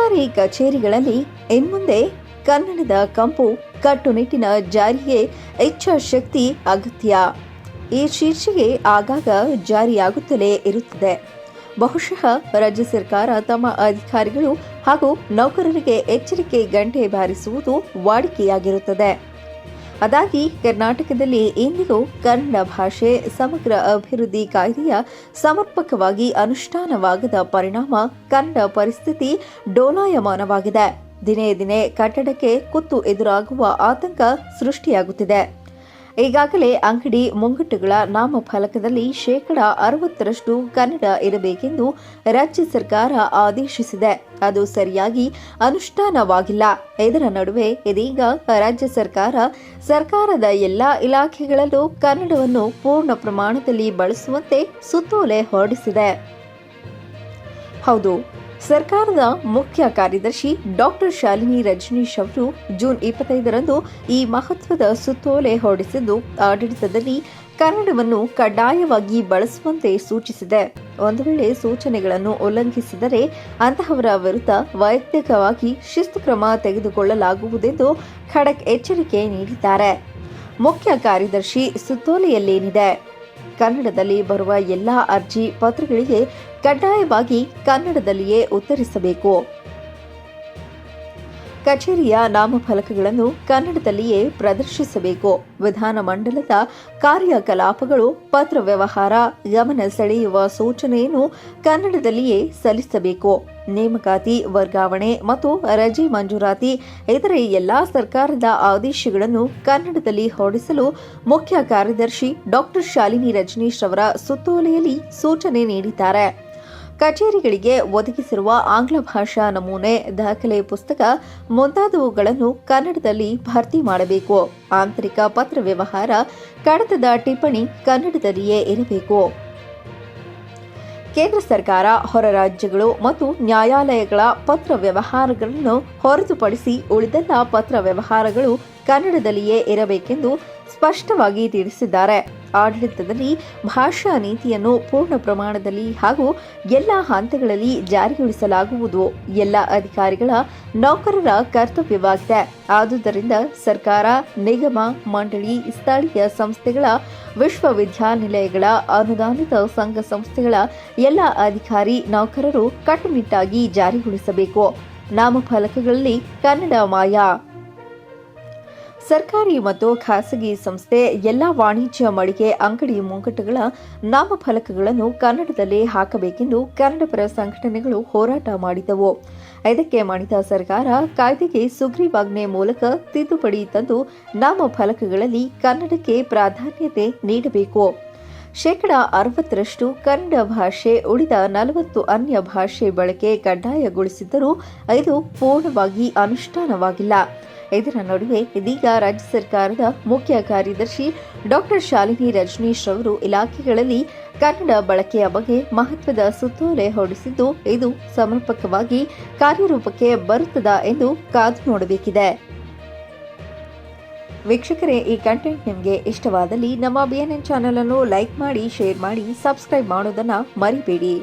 ಸರ್ಕಾರಿ ಕಚೇರಿಗಳಲ್ಲಿ ಇನ್ಮುಂದೆ ಕನ್ನಡದ ಕಂಪು, ಕಟ್ಟುನಿಟ್ಟಿನ ಜಾರಿಗೆ ಇಚ್ಛಾಶಕ್ತಿ ಅಗತ್ಯ. ಈ ಶೀರ್ಷಿಕೆ ಆಗಾಗ ಜಾರಿಯಾಗುತ್ತಲೇ ಇರುತ್ತದೆ. ಬಹುಶಃ ರಾಜ್ಯ ಸರ್ಕಾರ ತಮ್ಮ ಅಧಿಕಾರಿಗಳು ಹಾಗೂ ನೌಕರರಿಗೆ ಎಚ್ಚರಿಕೆ ಗಂಟೆ ಬಾರಿಸುವುದು ವಾಡಿಕೆಯಾಗಿರುತ್ತದೆ. ಅದಾಗಿ ಕರ್ನಾಟಕದಲ್ಲಿ ಇಂದಿಗೂ ಕನ್ನಡ ಭಾಷೆ ಸಮಗ್ರ ಅಭಿವೃದ್ಧಿ ಕಾಯ್ದೆಯ ಸಮರ್ಪಕವಾಗಿ ಅನುಷ್ಠಾನವಾಗದ ಪರಿಣಾಮ ಕನ್ನಡ ಪರಿಸ್ಥಿತಿ ಡೋಲಾಯಮಾನವಾಗಿದೆ. ದಿನೇ ದಿನೇ ಕಟ್ಟಡಕ್ಕೆ ಕುತ್ತು ಎದುರಾಗುವ ಆತಂಕ ಸೃಷ್ಟಿಯಾಗುತ್ತಿದೆ. ಈಗಾಗಲೇ ಅಂಗಡಿ ಮುಂಗಟ್ಟುಗಳ ನಾಮಫಲಕದಲ್ಲಿ ಶೇಕಡ ಅರವತ್ತರಷ್ಟು ಕನ್ನಡ ಇರಬೇಕೆಂದು ರಾಜ್ಯ ಸರ್ಕಾರ ಆದೇಶಿಸಿದೆ. ಅದು ಸರಿಯಾಗಿ ಅನುಷ್ಠಾನವಾಗಿಲ್ಲ. ಇದರ ನಡುವೆ ಇದೀಗ ರಾಜ್ಯ ಸರ್ಕಾರ ಸರ್ಕಾರದ ಎಲ್ಲಾ ಇಲಾಖೆಗಳಲ್ಲೂ ಕನ್ನಡವನ್ನು ಪೂರ್ಣ ಪ್ರಮಾಣದಲ್ಲಿ ಬಳಸುವಂತೆ ಸುತ್ತೋಲೆ ಹೊರಡಿಸಿದೆ. ಹೌದು. ಸರ್ಕಾರದ ಮುಖ್ಯ ಕಾರ್ಯದರ್ಶಿ ಡಾಕ್ಟರ್ ಶಾಲಿನಿ ರಜನೀಶ್ ಅವರು ಜೂನ್ ಇಪ್ಪತ್ತೈದರಂದು ಈ ಮಹತ್ವದ ಸುತ್ತೋಲೆ ಹೊರಡಿಸಿದ್ದು, ಆಡಳಿತದಲ್ಲಿ ಕನ್ನಡವನ್ನು ಕಡ್ಡಾಯವಾಗಿ ಬಳಸುವಂತೆ ಸೂಚಿಸಿದೆ. ಒಂದು ವೇಳೆ ಸೂಚನೆಗಳನ್ನು ಉಲ್ಲಂಘಿಸಿದರೆ ಅಂತಹವರ ವಿರುದ್ಧ ವೈಯಕ್ತಿಕವಾಗಿ ಶಿಸ್ತು ಕ್ರಮ ತೆಗೆದುಕೊಳ್ಳಲಾಗುವುದೆಂದು ಖಡಕ್ ಎಚ್ಚರಿಕೆ ನೀಡಿದ್ದಾರೆ. ಮುಖ್ಯ ಕಾರ್ಯದರ್ಶಿ ಸುತ್ತೋಲೆಯಲ್ಲೇನಿದೆ? ಕನ್ನಡದಲ್ಲಿ ಬರುವ ಎಲ್ಲಾ ಅರ್ಜಿ ಪತ್ರಗಳಿಗೆ ಕಡ್ಡಾಯವಾಗಿ ಕನ್ನಡದಲ್ಲಿಯೇ ಉತ್ತರಿಸಬೇಕು. ಕಚೇರಿಯ ನಾಮಫಲಕಗಳನ್ನು ಕನ್ನಡದಲ್ಲಿಯೇ ಪ್ರದರ್ಶಿಸಬೇಕು. ವಿಧಾನಮಂಡಲದ ಕಾರ್ಯಕಲಾಪಗಳು, ಪತ್ರ ವ್ಯವಹಾರ, ಗಮನ ಸೆಳೆಯುವ ಸೂಚನೆಯನ್ನು ಕನ್ನಡದಲ್ಲಿಯೇ ಸಲ್ಲಿಸಬೇಕು. ನೇಮಕಾತಿ, ವರ್ಗಾವಣೆ ಮತ್ತು ರಜೆ ಮಂಜೂರಾತಿ ಇತರೆ ಎಲ್ಲಾ ಸರ್ಕಾರದ ಆದೇಶಗಳನ್ನು ಕನ್ನಡದಲ್ಲಿ ಹೊರಡಿಸಲು ಮುಖ್ಯ ಕಾರ್ಯದರ್ಶಿ ಡಾಕ್ಟರ್ ಶಾಲಿನಿ ರಜನೀಶ್ ಅವರ ಸುತ್ತೋಲೆಯಲ್ಲಿ ಸೂಚನೆ ನೀಡಿದ್ದಾರೆ. ಕಚೇರಿಗಳಿಗೆ ಒದಗಿಸಿರುವ ಆಂಗ್ಲ ಭಾಷಾ ನಮೂನೆ, ದಾಖಲೆ ಪುಸ್ತಕ ಮುಂತಾದವುಗಳನ್ನು ಕನ್ನಡದಲ್ಲಿ ಭರ್ತಿ ಮಾಡಬೇಕು. ಆಂತರಿಕ ಪತ್ರ ವ್ಯವಹಾರ, ಕಡತದ ಟಿಪ್ಪಣಿ ಕನ್ನಡದಲ್ಲಿಯೇ ಇರಬೇಕು. ಕೇಂದ್ರ ಸರ್ಕಾರ, ಹೊರ ರಾಜ್ಯಗಳು ಮತ್ತು ನ್ಯಾಯಾಲಯಗಳ ಪತ್ರ ವ್ಯವಹಾರಗಳನ್ನು ಹೊರತುಪಡಿಸಿ ಉಳಿದೆಲ್ಲ ಪತ್ರ ವ್ಯವಹಾರಗಳು ಕನ್ನಡದಲ್ಲಿಯೇ ಇರಬೇಕೆಂದು ಸ್ಪಷ್ಟವಾಗಿ ತಿಳಿಸಿದ್ದಾರೆ. ಆಡಳಿತದಲ್ಲಿ ಭಾಷಾ ನೀತಿಯನ್ನು ಪೂರ್ಣ ಪ್ರಮಾಣದಲ್ಲಿ ಹಾಗೂ ಎಲ್ಲ ಹಂತಗಳಲ್ಲಿ ಜಾರಿಗೊಳಿಸಲಾಗುವುದು. ಎಲ್ಲ ಅಧಿಕಾರಿಗಳ ನೌಕರರ ಕರ್ತವ್ಯವಾಗಿದೆ. ಆದುದರಿಂದ ಸರ್ಕಾರ, ನಿಗಮ, ಮಂಡಳಿ, ಸ್ಥಳೀಯ ಸಂಸ್ಥೆಗಳ, ವಿಶ್ವವಿದ್ಯಾನಿಲಯಗಳ, ಅನುದಾನಿತ ಸಂಘ ಸಂಸ್ಥೆಗಳ ಎಲ್ಲ ಅಧಿಕಾರಿ ನೌಕರರು ಕಟ್ಟುನಿಟ್ಟಾಗಿ ಜಾರಿಗೊಳಿಸಬೇಕು. ನಾಮಫಲಕಗಳಲ್ಲಿ ಕನ್ನಡ ಮಾಯ. ಸರ್ಕಾರಿ ಮತ್ತು ಖಾಸಗಿ ಸಂಸ್ಥೆ ಎಲ್ಲ ವಾಣಿಜ್ಯ ಮಳಿಗೆ ಅಂಗಡಿ ಮುಂಗಟ್ಟುಗಳ ನಾಮಫಲಕಗಳನ್ನು ಕನ್ನಡದಲ್ಲಿ ಹಾಕಬೇಕೆಂದು ಕನ್ನಡಪರ ಸಂಘಟನೆಗಳು ಹೋರಾಟ ಮಾಡಿದವು. ಇದಕ್ಕೆ ಮಾಡಿದ ಸರ್ಕಾರ ಕಾಯ್ದೆಗೆ ಸುಗ್ರೀವಾಜ್ಞೆ ಮೂಲಕ ತಿದ್ದುಪಡಿ ತಂದು ನಾಮಫಲಕಗಳಲ್ಲಿ ಕನ್ನಡಕ್ಕೆ ಪ್ರಾಧಾನ್ಯತೆ ನೀಡಬೇಕು. ಶೇಕಡ ಅರವತ್ತರಷ್ಟು ಕನ್ನಡ ಭಾಷೆ ಉಳಿದ ನಲವತ್ತು ಅನ್ಯ ಭಾಷೆ ಬಳಕೆ ಕಡ್ಡಾಯಗೊಳಿಸಿದ್ದರೂ ಇದು ಪೂರ್ಣವಾಗಿ ಅನುಷ್ಠಾನವಾಗಿಲ್ಲ. ಇದರ ನಡುವೆ ಇದೀಗ ರಾಜ್ಯ ಸರ್ಕಾರದ ಮುಖ್ಯ ಕಾರ್ಯದರ್ಶಿ ಡಾಕ್ಟರ್ ಶಾಲಿನಿ ರಜನೀಶ್ ಅವರು ಇಲಾಖೆಗಳಲ್ಲಿ ಕನ್ನಡ ಬಳಕೆಯ ಬಗ್ಗೆ ಮಹತ್ವದ ಸುತ್ತೋಲೆ ಹೊರಡಿಸಿದ್ದು, ಇದು ಸಮರ್ಪಕವಾಗಿ ಕಾರ್ಯರೂಪಕ್ಕೆ ಬರುತ್ತದಾ ಎಂದು ಕಾದು ನೋಡಬೇಕಿದೆ. ವೀಕ್ಷಕರೇ, ಈ ಕಂಟೆಂಟ್ ನಿಮಗೆ ಇಷ್ಟವಾದಲ್ಲಿ ನಮ್ಮ ಬಿಎನ್ಎನ್ ಚಾನೆಲ್ ಅನ್ನು ಲೈಕ್ ಮಾಡಿ ಶೇರ್ ಮಾಡಿ ಸಬ್ಸ್ಕ್ರೈಬ್ ಮಾಡೋದನ್ನ ಮರಿಬೇಡಿ.